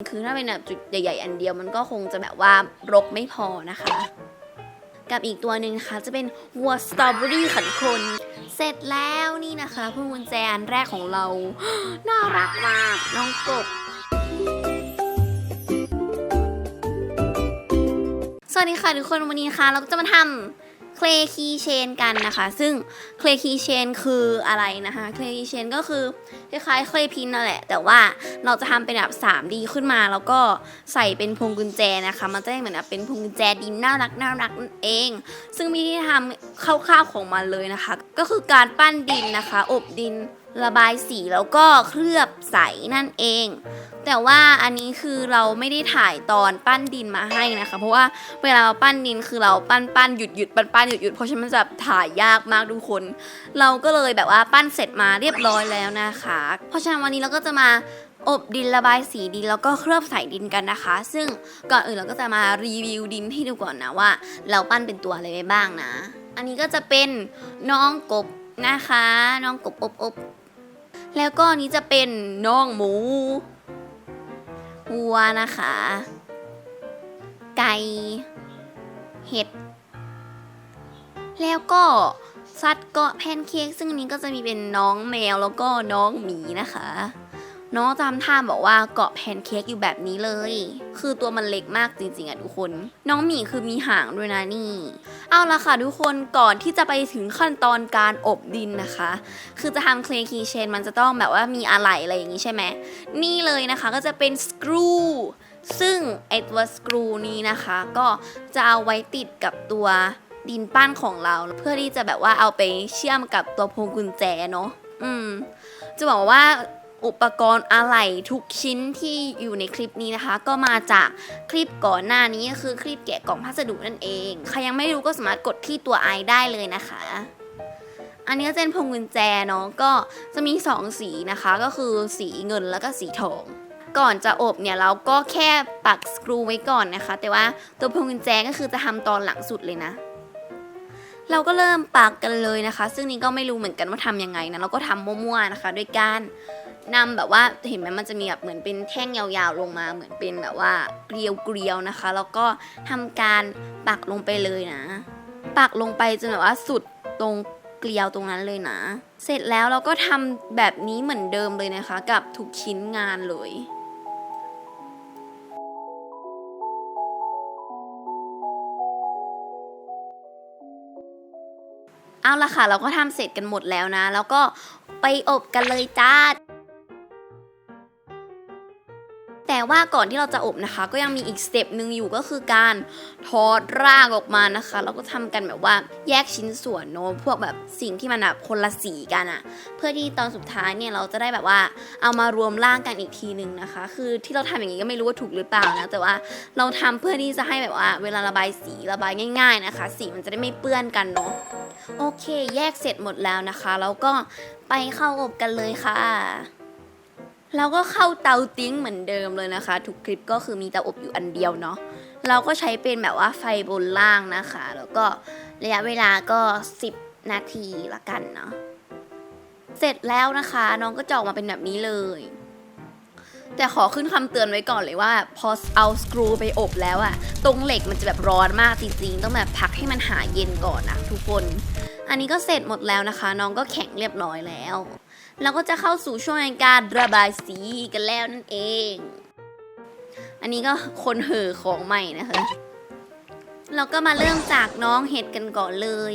คือถ้าเป็นแบบจุดใหญ่ ๆ อันเดียวมันก็คงจะแบบว่ารกไม่พอนะคะ กับอีกตัวหนึ่งนะคะจะเป็นวัวสตรอเบอรี่ค่ะทุกคน เสร็จแล้วนี่นะคะพวงกุญแจอันแรกของเรา น่ารักมากน้องกบสวัสดีค่ะทุกคนวันนี้นะคะเราก็จะมาทำ เคลคีเชนกันนะคะ ซึ่งเคลคีเชนคืออะไรนะคะเคลคีเชนก็คือคล้ายๆเคลพินนั่นแหละ แต่ว่าเราจะทำเป็นแบบ 3D ขึ้นมา แล้วก็ใส่เป็นพวงกุญแจนะคะ มันจะได้เหมือนแบบเป็นพวงกุญแจดินน่ารักน่ารักเอง ซึ่งวิธีทำคร่าวๆของมันเลยนะคะ ก็คือการปั้นดินนะคะ อบดิน ระบายสีแล้วก็เคลือบใสนั่นเอง แต่ว่าอันนี้คือเราไม่ได้ถ่ายตอนปั้นดินมาให้นะคะ เพราะว่าเวลาเราปั้นดินคือเราปั้นปั้นหยุดหยุดปั้นปั้นหยุดหยุดเพราะฉะนั้นมันจะถ่ายยากมากทุกคน เราก็เลยแบบว่าปั้นเสร็จมาเรียบร้อยแล้วนะคะ เพราะฉะนั้นวันนี้เราก็จะมาอบดินระบายสีดินแล้วก็เคลือบใส่ดินกันนะคะ ซึ่งก่อนอื่นเราก็จะมารีวิวดินให้ดูก่อนนะว่า เราปั้นเป็นตัวอะไรไปบ้างนะ อันนี้ก็จะเป็นน้องกบนะคะ น้องกบอบอบ แล้วก็อันนี้จะเป็นน้องหมูวัวนะคะ ไก่ เห็ด แล้วก็สัตว์เกาะแพนเค้กซึ่งนี้ก็จะมีเป็นน้องแมวแล้วก็น้องหมีนะคะ น้องจำท่าบอกว่าเกาะแพนเค้กอยู่แบบนี้เลย คือตัวมันเล็กมากจริงๆอะทุกคน น้องหมีคือมีหางด้วยนะนี่ เอาละค่ะทุกคนก่อนที่จะไปถึงขั้นตอนการอบดินนะคะ คือจะทำเคลคีเชนมันจะต้องแบบว่ามีอะไหล่อะไรอย่างนี้ใช่ไหม นี่เลยนะคะก็จะเป็นสกรูซึ่งไอตัวสกรูนี้นะคะ ก็จะเอาไว้ติดกับตัวดินปั้นของเรา เพื่อที่จะแบบว่าเอาไปเชื่อมกับตัวพวงกุญแจเนาะอืม จะบอกว่า อุปกรณ์อะไหล่ทุกชิ้นที่อยู่ในคลิปนี้นะคะ ก็มาจากคลิปก่อนหน้านี้ก็คือคลิปแกะกล่องพัสดุนั่นเอง ใครยังไม่รู้ก็สามารถกดที่ตัวไอได้เลยนะคะ อันนี้ก็เป็นพวงกุญแจเนาะก็จะมี 2 สีนะคะก็คือสีเงินแล้วก็สีทองก่อนจะอบเนี่ยเราก็แค่ปักสกรูไว้ก่อนนะคะ แต่ว่าตัวพวงกุญแจก็คือจะทำตอนหลังสุดเลยนะ เราก็เริ่มปักกันเลยนะคะ ซึ่งนี่ก็ไม่รู้เหมือนกันว่าทำยังไงนะเราก็ทำมั่วๆนะคะ ด้วยการ นำแบบว่าเห็นไหมมันจะมีแบบเหมือนเป็นแท่งยาวๆลงมา เหมือนเป็นแบบว่าเกลียวๆนะคะ แล้วก็ทำการปักลงไปเลยนะ ปักลงไปจนแบบว่าสุดตรงเกลียวตรงนั้นเลยนะ เสร็จแล้วเราก็ทำแบบนี้เหมือนเดิมเลยนะคะ กับทุกชิ้นงานเลยเอาละค่ะ เราก็ทำเสร็จกันหมดแล้วนะ แล้วก็ไปอบกันเลยจ้า แต่ว่าก่อนที่เราจะอบนะคะ ก็ยังมีอีกสเต็ปหนึ่งอยู่ก็คือการทอดรากออกมานะคะแล้วก็ทำกันแบบว่าแยกชิ้นส่วนเนอะพวกแบบสิ่งที่มันแบบคนละสีกันอะเพื่อที่ตอนสุดท้ายเนี่ยเราจะได้แบบว่าเอามารวมร่างกันอีกทีหนึ่งนะคะ คือที่เราทำอย่างนี้ก็ไม่รู้ว่าถูกหรือเปล่านะแต่ว่าเราทำเพื่อที่จะให้แบบว่า เวลาระบายสีระบายง่าย ๆนะคะ สีมันจะได้ไม่เปื้อนกันเนาะโอเค แยกเสร็จหมดแล้วนะคะ แล้วก็ไปเข้าอบกันเลยค่ะ เราก็เข้าเตาติ้งเหมือนเดิมเลยนะคะ ทุกคลิปก็คือมีเตาอบอยู่อันเดียวเนาะเราก็ใช้เป็นแบบว่าไฟบนล่างนะคะ แล้วก็ระยะเวลาก็ 10 นาทีละกันเนาะเสร็จแล้วนะคะ น้องก็จะออกมาเป็นแบบนี้เลย แต่ขอขึ้นคำเตือนไว้ก่อนเลยว่า พอเอาสกรูไปอบแล้วอะตรงเหล็กมันจะแบบร้อนมากจริงๆ ต้องแบบพักให้มันหายเย็นก่อนนะทุกคน อันนี้ก็เสร็จหมดแล้วนะคะ น้องก็แข็งเรียบร้อยแล้ว เราก็จะเข้าสู่ช่วงการระบายสีกันแล้วนั่นเอง อันนี้ก็คนเห่อของใหม่นะคะ เราก็มาเริ่มจากน้องเห็ดกันก่อนเลย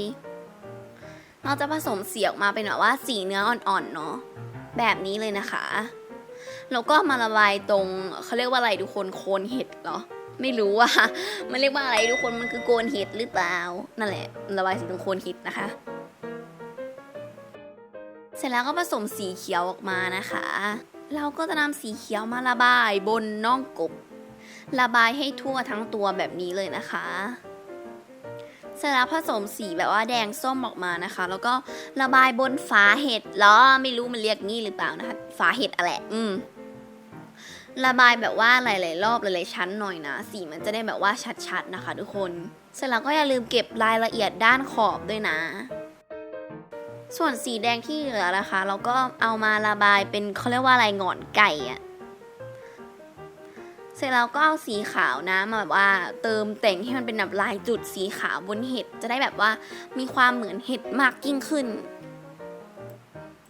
เราจะผสมสีออกมาเป็นแบบว่าสีเนื้ออ่อนๆเนาะ แบบนี้เลยนะคะ แล้วก็มาระบายตรงเขาเรียกว่าอะไรทุกคนโคนเห็ดเหรอ ไม่รู้ว่า มันเรียกว่าอะไรทุกคนมันคือโกนเห็ดหรือเปล่า นั่นแหละ ระบายสีตรงโคนเห็ดนะคะ เสร็จแล้วก็ผสมสีเขียวออกมานะคะ เราก็จะนำสีเขียวมาระบายบนน่องกบ ระบายให้ทั่วทั้งตัวแบบนี้เลยนะคะเสร็จแล้วผสมสีแบบว่าแดงส้มออกมานะคะ แล้วก็ระบายบนฝาเห็ดเหรอไม่รู้มันเรียกงี้หรือเปล่านะคะฝาเห็ดอะไรอืม ระบายแบบว่าหลาย ๆ รอบหลายๆชั้นหน่อยนะ สีมันจะได้แบบว่าชัด ๆ นะคะ ทุกคน เสร็จแล้วก็อย่าลืมเก็บรายละเอียดด้านขอบด้วยนะ ส่วนสีแดงที่เหลือนะคะ เราก็เอามาระบายเป็นเขาเรียกว่าอะไรหงอนไก่อะเสร็จแล้วก็เอาสีขาวนะมาแบบว่าเติมแต่งให้มันเป็นแบบลายจุดสีขาวบนเห็ดจะได้แบบว่ามีความเหมือนเห็ดมากยิ่งขึ้น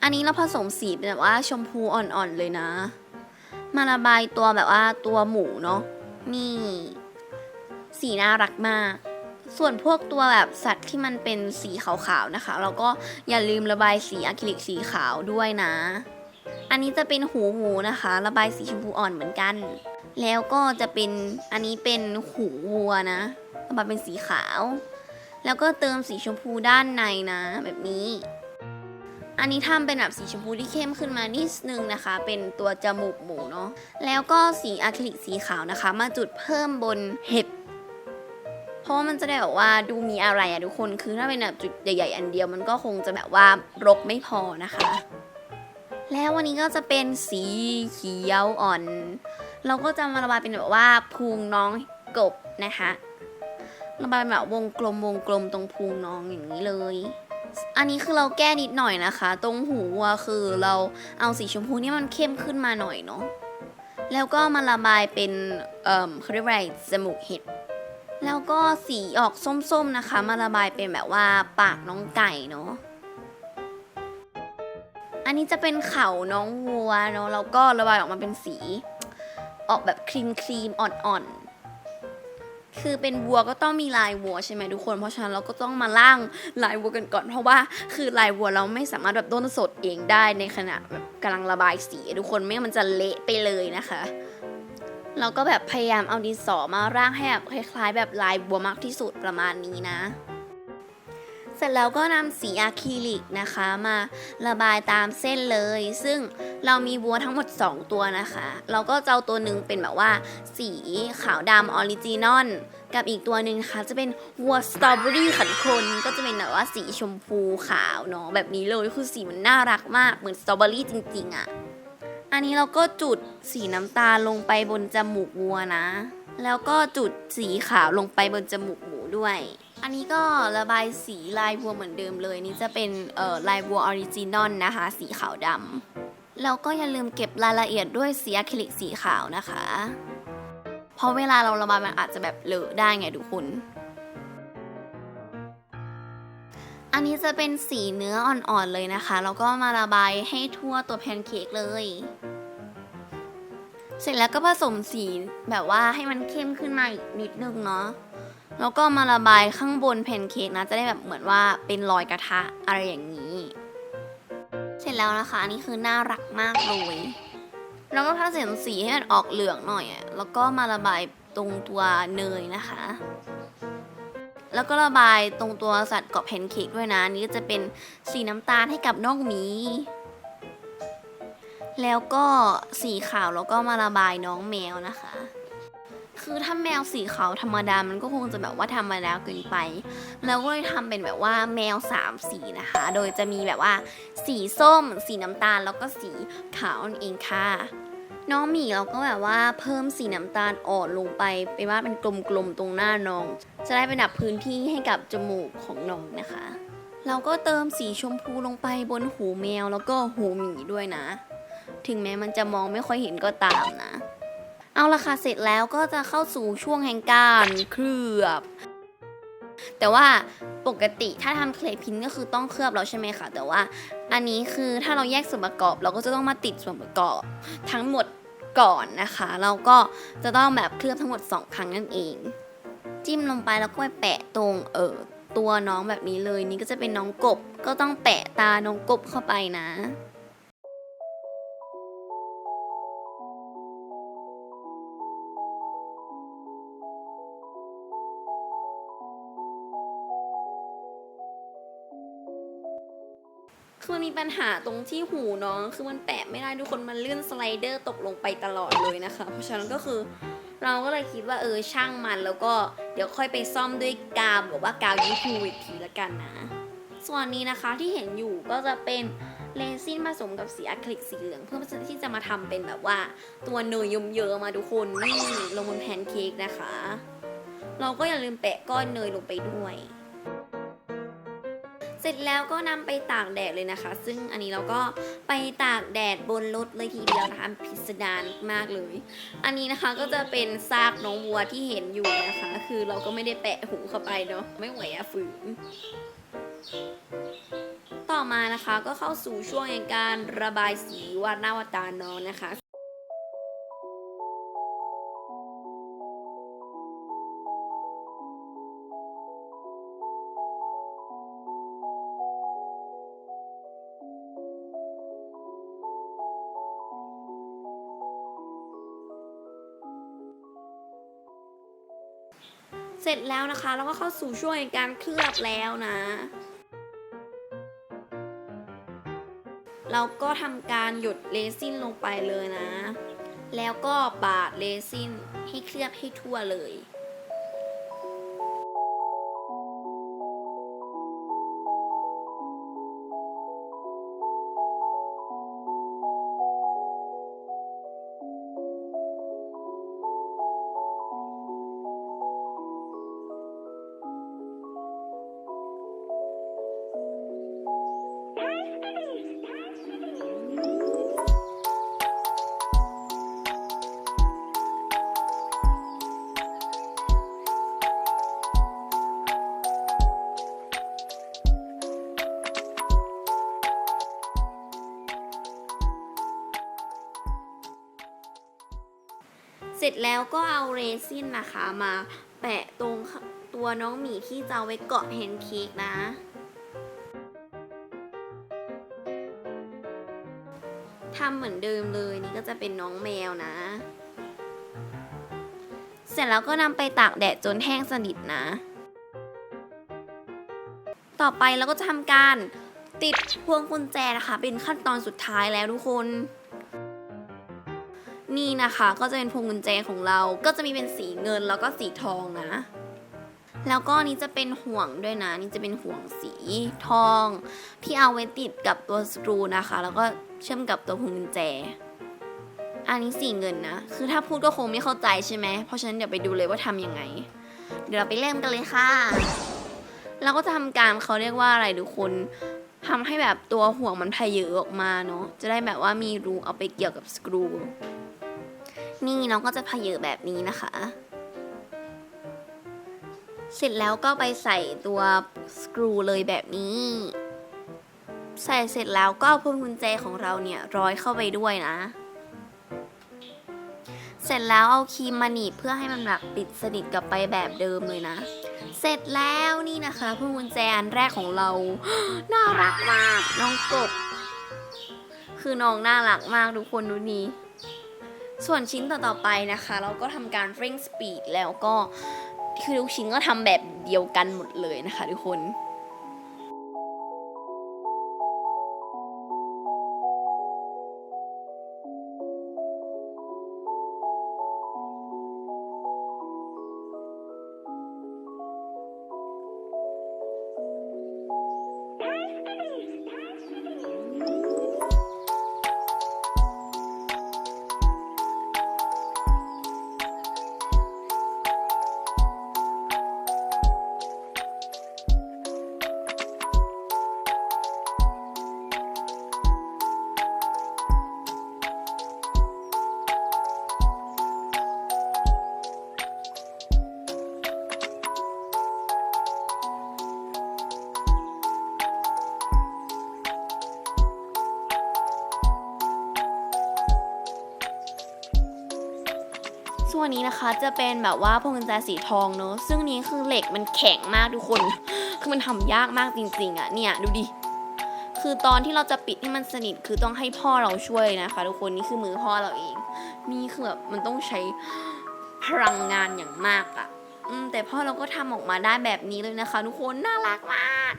อันนี้เราผสมสีเป็นแบบว่าชมพูอ่อนๆเลยนะ มาระบายตัวแบบว่าตัวหมูเนาะนี่ สีน่ารักมาก ส่วนพวกตัวแบบสัตว์ที่มันเป็นสีขาวๆนะคะ เราก็อย่าลืมระบายสีอะคริลิกสีขาวด้วยนะ อันนี้จะเป็นหูหมูนะคะ ระบายสีชมพูอ่อนเหมือนกัน แล้วก็จะเป็นอันนี้เป็นหูวัวนะระบายเป็นสีขาว แล้วก็เติมสีชมพูด้านในนะ แบบนี้ อันนี้ทำเป็นแบบสีชมพูที่เข้มขึ้นมานิดนึงนะคะ เป็นตัวจมูกหมูเนาะแล้วก็สีอะคริลิกสีขาวนะคะ มาจุดเพิ่มบนเห็ดเพราะว่ามันจะได้แบบว่าดูมีอะไรอะทุกคนคือถ้าเป็นแบบจุดใหญ่ ๆ อันเดียวมันก็คงจะแบบว่ารกไม่พอนะคะ แล้ววันนี้ก็จะเป็นสีเขียวอ่อน เราก็จะมาระบายเป็นแบบว่าพุงน้องกบนะคะระบายแบบวงกลมวงกลมตรงพุงน้องอย่างนี้เลย อันนี้คือเราแก้นิดหน่อยนะคะ ตรงหูวัวคือเราเอาสีชมพูนี่มันเข้มขึ้นมาหน่อยเนาะแล้วก็มาระบายเป็นเอ่อเขาเรียกว่าอะไรจมูกเห็ดแล้วก็สีออกส้มๆนะคะ มาระบายเป็นแบบว่าปากน้องไก่เนาะอันนี้จะเป็นเข่าน้องวัวเนาะแล้วก็ระบายออกมาเป็นสี ออกแบบครีมครีมอ่อนๆ คือเป็นวัวก็ต้องมีลายวัวใช่ไหมทุกคน เพราะฉะนั้นเราก็ต้องมาล่างลายวัวกันก่อน เพราะว่าคือลายวัวเราไม่สามารถแบบด้นสดเองได้ในขณะแบบกำลังระบายสีทุกคนไม่งั้นมันจะเละไปเลยนะคะเราก็แบบพยายามเอาดินสอมาร่างให้แบบคล้ายๆ แบบลายบัวมากที่สุดประมาณนี้นะ ร็จแล้วก็นำสีอะคริลิกนะคะมาระบายตามเส้นเลย ซึ่งเรามีบัวทั้งหมด 2 ตัวนะคะ เราก็จะเอาตัวหนึ่งเป็นแบบว่า สีขาวดำออริจินอลกับอีกตัวหนึ่งนะคะจะเป็นวัวสตรอเบอรี่ขันคนก็จะเป็นแบบว่าสีชมพูขาวเนาะแบบนี้เลยคือสีมันน่ารักมากเหมือนสตรอเบอรี่จริงๆอะ่ะอันนี้เราก็จุดสีน้ำตาลลงไปบนจมูกวัวนะ แล้วก็จุดสีขาวลงไปบนจมูก ด้วย อันนี้ก็ระบายสีลายวัวเหมือนเดิมเลย นี่จะเป็นลายวัวออริจินอลนะคะ สีขาวดำแล้วก็อย่าลืมเก็บรายละเอียดด้วยสีอะคริลิกสีขาวนะคะ เพราะเวลาเราระบายมันอาจจะแบบเลอะได้ไงทุกคนอันนี้จะเป็นสีเนื้ออ่อนๆเลยนะคะ แล้วก็มาระบายให้ทั่วตัวแพนเค้กเลย เสร็จแล้วก็ผสมสีแบบว่าให้มันเข้มขึ้นมาอีกนิดนึงเนาะ แล้วก็มาระบายข้างบนแพนเค้กนะ จะได้แบบเหมือนว่าเป็นรอยกระทะอะไรอย่างนี้ เสร็จแล้วนะคะอันนี้คือน่ารักมากเลยแล้วก็ผสมสีให้มันออกเหลืองหน่อยอะแล้วก็มาระบายตรงตัวเนยนะคะ แล้วก็ระบายตรงตัวสัตว์เกาะแพนเค้กด้วยนะนนี่ก็จะเป็นสีน้ำตาลให้กับน้องหมี แล้วก็สีขาวแล้วก็มาระบายน้องแมวนะคะ คือถ้าแมวสีขาวธรรมดา มันก็คงจะแบบว่าธรรมดาเกินไป แล้วก็เลยทำเป็นแบบว่าแมวสามสีนะคะ โดยจะมีแบบว่า สีส้ม สีน้ำตาล แล้วก็สีขาวนั่นเองค่ะ น้องหมีเราก็แบบว่าเพิ่มสีน้ำตาลอ่อนลงไปไปว่าเป็นกลมๆตรงหน้าน้อง จะได้เป็นแบบพื้นที่ให้กับจมูกของน้องนะคะ เราก็เติมสีชมพูลงไปบนหูแมวแล้วก็หูหมีด้วยนะ ถึงแม้มันจะมองไม่ค่อยเห็นก็ตามนะ เอาละค่ะเสร็จแล้วก็จะเข้าสู่ช่วงแห่งการเคลือบ แต่ว่าปกติถ้าทำเคลพินก็คือต้องเคลือบแล้วใช่ไหมคะแต่ว่า อันนี้คือถ้าเราแยกส่วนประกอบ เราก็จะต้องมาติดส่วนประกอบ ทั้งหมดก่อนนะคะ เราก็จะต้องแบบเคลือบทั้งหมด 2 ครั้งนั่นเอง จิ้มลงไปแล้วก็ไปแปะตรงเออตัวน้องแบบนี้เลย นี่ก็จะเป็นน้องกบก็ต้องแปะตาน้องกบเข้าไปนะ คือมันมีปัญหาตรงที่หูน้อง คือมันแปะไม่ได้ทุกคนมันเลื่อนสไลเดอร์ตกลงไปตลอดเลยนะคะ เพราะฉะนั้นก็คือเราก็เลยคิดว่าเออช่างมันแล้วก็เดี๋ยวค่อยไปซ่อมด้วยกาวหรือว่ากาวยูทูอีกทีละกันนะ ส่วนนี้นะคะที่เห็นอยู่ก็จะเป็นเรซินผสมกับสีอะคริลิกสีเหลือง เพื่อที่จะมาทำเป็นแบบว่าตัวเนยเยิ้มๆมาทุกคนนี่ลงบนแพนเค้กนะคะ เราก็อย่าลืมแปะก้อนเนยลงไปด้วย เสร็จแล้วก็นำไปตากแดดเลยนะคะ ซึ่งอันนี้เราก็ไปตากแดดบนรถเลยทีเดียวนะคะพิสดารมากเลย อันนี้นะคะก็จะเป็นซากน้องวัวที่เห็นอยู่นะคะ คือเราก็ไม่ได้แปะหูเข้าไปเนาะไม่ไหวอะฝืนต่อมานะคะก็เข้าสู่ช่วงการระบายสีวาดหน้าวาดตาน้องนะคะ เสร็จแล้วนะคะ เราก็เข้าสู่ช่วงการเคลือบแล้วนะ เราก็ทำการหยดเรซินลงไปเลยนะ แล้วก็ปาดเรซินให้เคลือบให้ทั่วเลย จแล้วก็เอาเรซินนะคะมาแปะตรงตัวน้องหมีที่จะเอาไว้เกาะแพนเค้กนะ ทำเหมือนเดิมเลยนี่ก็จะเป็นน้องแมวนะ เสร็จแล้วก็นำไปตากแดดจนแห้งสนิทนะ ต่อไปเราก็จะทำการติดพวงกุญแจนะคะ เป็นขั้นตอนสุดท้ายแล้วทุกคน นี่นะคะก็จะเป็นพวงกุญแจของเรา ก็จะมีเป็นสีเงินแล้วก็สีทองนะ แล้วก็นี้จะเป็นห่วงด้วยนะ นี่จะเป็นห่วงสีทอง ที่เอาไว้ติดกับตัวสกรูนะคะ แล้วก็เชื่อมกับตัวพวงกุญแจ อันนี้สีเงินนะ คือถ้าพูดก็คงไม่เข้าใจใช่ไหม เพราะฉะนั้นเดี๋ยวไปดูเลยว่าทำยังไง เดี๋ยวเราไปเริ่มกันเลยค่ะ เราก็จะทำการเขาเรียกว่าอะไรทุกคนทำให้แบบตัวห่วงมันพเยอออกมาเนาะ จะได้แบบว่ามีรูเอาไปเกี่ยวกับสกรู นี่น้องก็จะพเยอแบบนี้นะคะ เสร็จแล้วก็ไปใส่ตัวสกรูเลยแบบนี้ ใส่เสร็จแล้วก็เอาพวงกุญแจของเราเนี่ยร้อยเข้าไปด้วยนะ เสร็จแล้วเอาครีมมาหนีบเพื่อให้มันแบบปิดสนิทกับไปแบบเดิมเลยนะ เสร็จแล้วนี่นะคะพวงกุญแจอันแรกของเรา น่ารักมากน้องกบคือน้องน่ารักมากทุกคนดูนี้ ส่วนชิ้นต่อๆไปนะคะ เราก็ทำการเร่งสปีดแล้วก็คือทุกชิ้นก็ทำแบบเดียวกันหมดเลยนะคะทุกคน นะคะจะเป็นแบบว่าพวงกุญแจสีทองเนอะซึ่งนี้คือเหล็กมันแข็งมากทุกคน คือมันทำยากมากจริงๆอะเนี่ยดูดิคือตอนที่เราจะปิดให้มันสนิทคือต้องให้พ่อเราช่วยนะคะ ทุกคนนี่คือมือพ่อเราเอง นี่คือแบบมันต้องใช้พลังงานอย่างมากอะอืมแต่พ่อเราก็ทำออกมาได้แบบนี้เลยนะคะ ทุกคนน่ารักมาก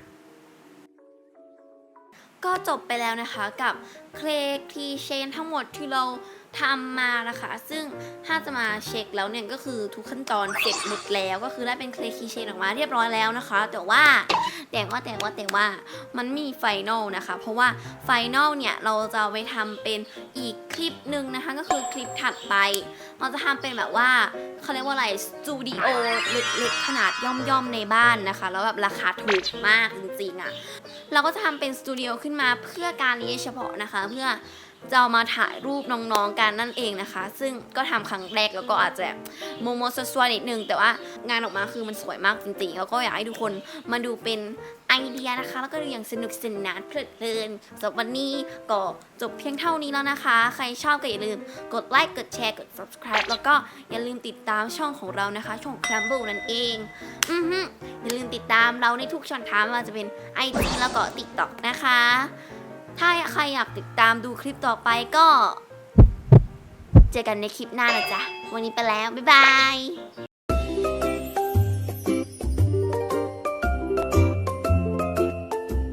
ก็จบไปแล้วนะคะกับเคลคีเชนทั้งหมดที่เรา ทำมานะคะ ซึ่งถ้าจะมาเช็คแล้วเนี่ยก็คือทุกขั้นตอนเสร็จหมดแล้ว ก็คือได้เป็นเคลคีเชนออกมาเรียบร้อยแล้วนะคะ แต่ว่าแต่ว่าแต่ว่าแต่ว่ามันมีไฟนอลนะคะ เพราะว่าไฟนอลเนี่ยเราจะไปทำเป็นอีกคลิปหนึ่งนะคะ ก็คือคลิปถัดไป เราจะทำเป็นแบบว่าเขาเรียกว่าอะไรสตูดิโอเล็กๆขนาดย่อมๆในบ้านนะคะ แล้วแบบราคาถูกมากจริงๆอะ่ะ เราก็จะทำเป็นสตูดิโอขึ้นมาเพื่อการนี้เฉพาะนะคะเพื่อ จะเอามาถ่ายรูปน้องๆกันนั่นเองนะคะ ซึ่งก็ทำครั้งแรกแล้วก็อาจจะโมโมสสวนิดนึง แต่ว่างานออกมาคือมันสวยมากจริงๆ แล้วก็อยากให้ทุกคนมาดูเป็นไอเดียนะคะ แล้วก็ดูอย่างสนุกสนานเพลิดเพลินสำหรับวันนี้ก็จบเพียงเท่านี้แล้วนะคะ ใครชอบก็อย่าลืมกดไลค์กดแชร์กด subscribe แล้วก็อย่าลืมติดตามช่องของเรานะคะ ช่อง Crumble นั่นเองอือฮึอย่าลืมติดตามเราในทุกช่องทางม่ว่าจะเป็น IG แล้วก็ TikTok นะคะ ถ้าใครอยากติดตามดูคลิปต่อไปก็ เจอกันในคลิปหน้านะจ๊ะ วันนี้ไปแล้ว บ๊ายบาย